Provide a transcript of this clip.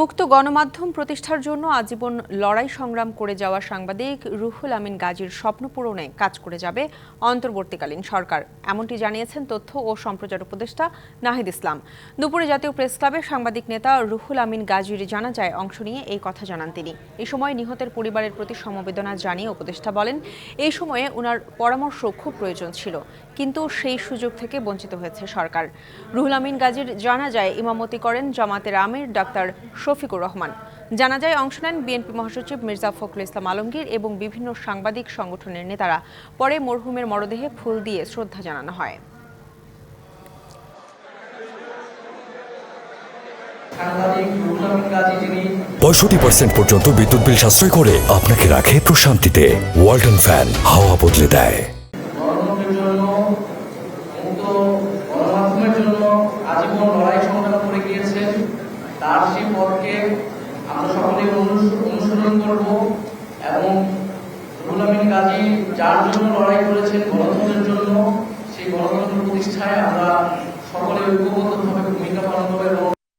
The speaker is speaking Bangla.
মুক্ত গণমাধ্যম প্রতিষ্ঠার জন্য আজীবন লড়াই সংগ্রাম করে যাওয়া সাংবাদিক রুহুল আমিন গাজীর স্বপ্ন পূরণে কাজ করে যাবে অন্তর্বর্তীকালীন সরকার। এমনটি জানিয়েছেন তথ্য ও সম্প্রচার উপদেষ্টা নাহিদ ইসলাম। দুপুরে জাতীয় প্রেস ক্লাবে সাংবাদিক নেতা রুহুল আমিন গাজীর জানাজায় অংশ নিয়ে এই কথা জানান তিনি। এই সময় নিহতের পরিবারের প্রতি সমবেদনা জানিয়ে উপদেষ্টা বলেন, এই সময়ে ওনার পরামর্শ খুব প্রয়োজন ছিল, কিন্তু সেই সুযোগ থেকে বঞ্চিত হয়েছে সরকার। রুহুল আমিন গাজীর জানাজায় ইমামতি করেন জামাতের আমির ডাক্তার শফিকুর রহমান। জানাজায় অংশ নেন বিএনপি মহাসচিব মির্জা ফখরুল ইসলাম আলমগীর এবং বিভিন্ন সাংবাদিক সংগঠনের নেতারা। পরে মরহুমের মরদেহে ফুল দিয়ে শ্রদ্ধা জানানো হয়। পঁয়ষট্টি পার্সেন্ট পর্যন্ত বিদ্যুৎ বিল সাশ্রয় করে আপনাকে রাখে প্রশান্তিতে। ওয়ালটন ফ্যান হাওয়া বদলে দেয়। জন্য জন্য আজীবন লড়াই সংগ্রাম করে গিয়েছেন তার সেই পথকে আমরা সকলে অনুস- অনুসরণ করব এবং রুহুল আমিন যার জন্য লড়াই করেছেন গণতন্ত্রের জন্য, সেই গণতন্ত্র প্রতিষ্ঠায় আমরা সকলে ঐক্যবদ্ধভাবে